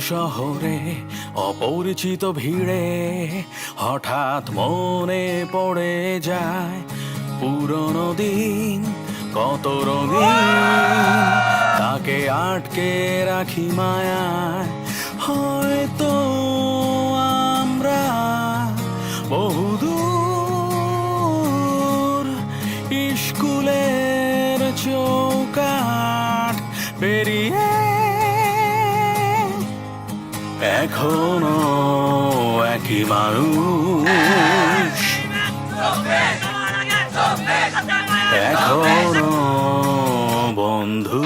শহরে, অপরিচিত ভিড়ে, হঠাৎ মনে পড়ে যায়, পুরনো দিন কত রঙিন, তাকে আটকে রাখি মায়ায়। হয়তো আমরা বহুদূর স্কুলের চৌকাঠ পেরিয়ে এখনও একই মানুষ। এখনও বন্ধু।